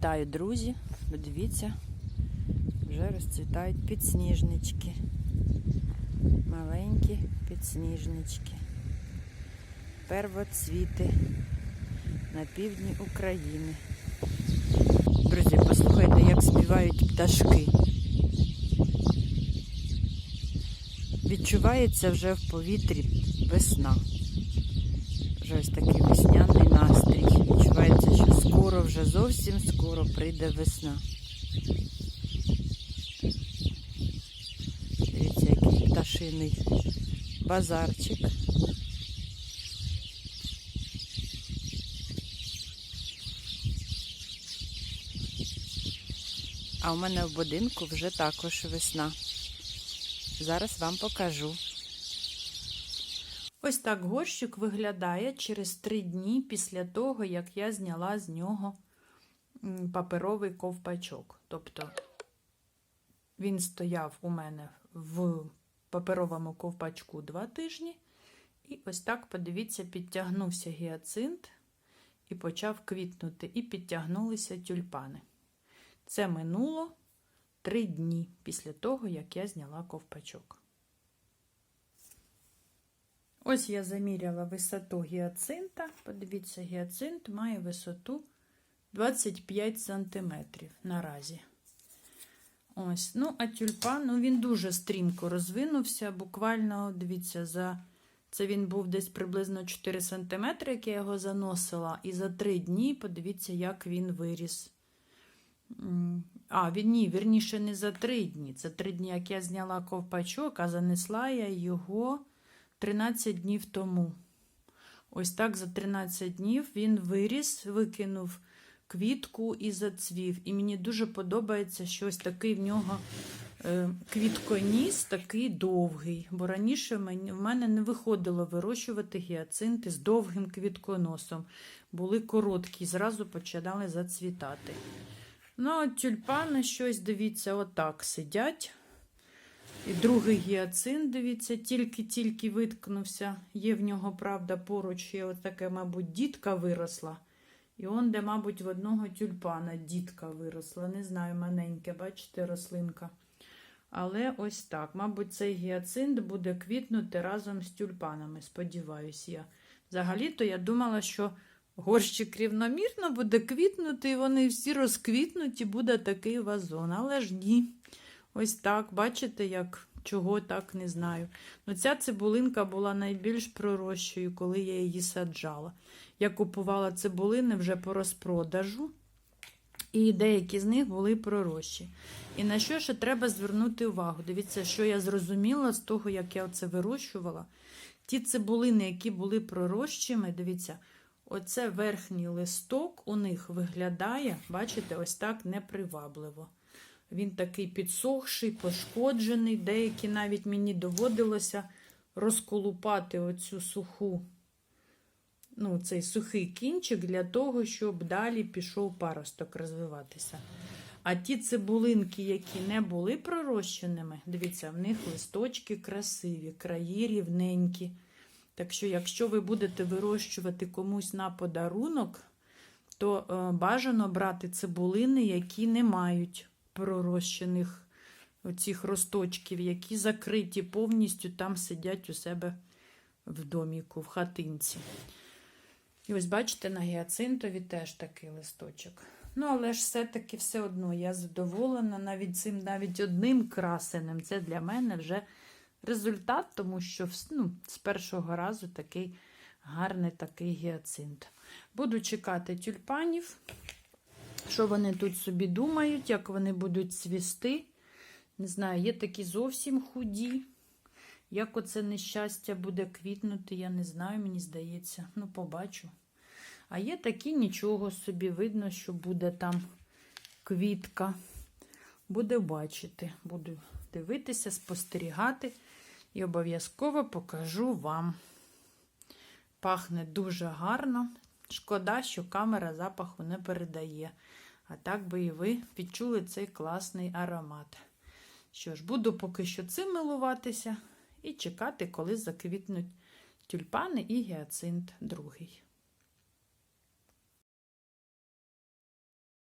Вітаю, друзі! Подивіться, вже розцвітають підсніжнички. Маленькі підсніжнички. Первоцвіти на півдні України. Друзі, послухайте, як співають пташки. Відчувається вже в повітрі весна. Вже ось такий весняний настрій. Вже зовсім скоро прийде весна. Дивіться, який пташиний базарчик. А у мене в будинку вже також весна. Зараз вам покажу. Ось так горщик виглядає через три дні після того, як я зняла з нього паперовий ковпачок. Тобто він стояв у мене в паперовому ковпачку два тижні. І ось так, подивіться, підтягнувся гіацинт і почав квітнути, і підтягнулися тюльпани. Це минуло три дні після того, як я зняла ковпачок. Ось я заміряла висоту гіацинта. Подивіться, гіацинт має висоту 25 см наразі. Ось, ну, а тюльпан, ну, він дуже стрімко розвинувся. Буквально, дивіться, за це він був десь приблизно 4 см, як я його заносила. І за 3 дні, подивіться, як він виріс. А, він ні, вірніше, не за 3 дні. Це 3 дні, як я зняла ковпачок, а занесла я його. 13 днів тому. Ось так за 13 днів він виріс, викинув квітку і зацвів. І мені дуже подобається, що ось такий в нього е, квітконіс такий довгий. Бо раніше в мене не виходило вирощувати гіацинти з довгим квітконосом. Були короткі, зразу починали зацвітати. Ну, от тюльпани щось, дивіться, отак сидять. І другий гіацин, дивіться, тільки-тільки виткнувся. Є в нього, правда, поруч є таке, мабуть, дітка виросла. І он, де, мабуть, в одного тюльпана дітка виросла. Не знаю, маленьке, бачите, рослинка. Але ось так. Мабуть, цей гіацинт буде квітнути разом з тюльпанами, сподіваюсь я. Взагалі-то я думала, що горщик рівномірно буде квітнути, і вони всі розквітнуть, і буде такий вазон. Але ж ні. Ось так, бачите, як чого так не знаю. Ну, Ця цибулинка була найбільш пророщою, коли я її саджала. Я купувала цибулини вже по розпродажу, і деякі з них були пророщі. І на що ще треба звернути увагу? Дивіться, що я зрозуміла з того, як я це вирощувала. Ті цибулини, які були пророщими, дивіться, оце верхній листок у них виглядає, бачите, ось так непривабливо. Він такий підсохший, пошкоджений. Деякі навіть мені доводилося розколупати оцю суху, ну, цей сухий кінчик для того, щоб далі пішов паросток розвиватися. А ті цибулинки, які не були пророщеними, дивіться, в них листочки красиві, краї рівненькі. Так що, якщо ви будете вирощувати комусь на подарунок, то е, бажано брати цибулини, які не мають пророщених оцих росточків, які закриті повністю там сидять у себе в доміку, в хатинці. І ось, бачите, на гіацинтові теж такий листочок. Ну, але ж все-таки все одно я задоволена навіть цим навіть одним красеним. Це для мене вже результат, тому що ну, з першого разу такий гарний такий гіацинт. Буду чекати тюльпанів. Що вони тут собі думають, як вони будуть цвісти. Не знаю, є такі зовсім худі. Як оце нещастя буде квітнути, я не знаю, мені здається. Ну, побачу. А є такі нічого собі, видно, що буде там квітка. Буде бачити, буду дивитися, спостерігати і обов'язково покажу вам. Пахне дуже гарно. Шкода, що камера запаху не передає. А так би і ви відчули цей класний аромат. Що ж, буду поки що цим милуватися і чекати, коли заквітнуть тюльпани і гіацинт другий.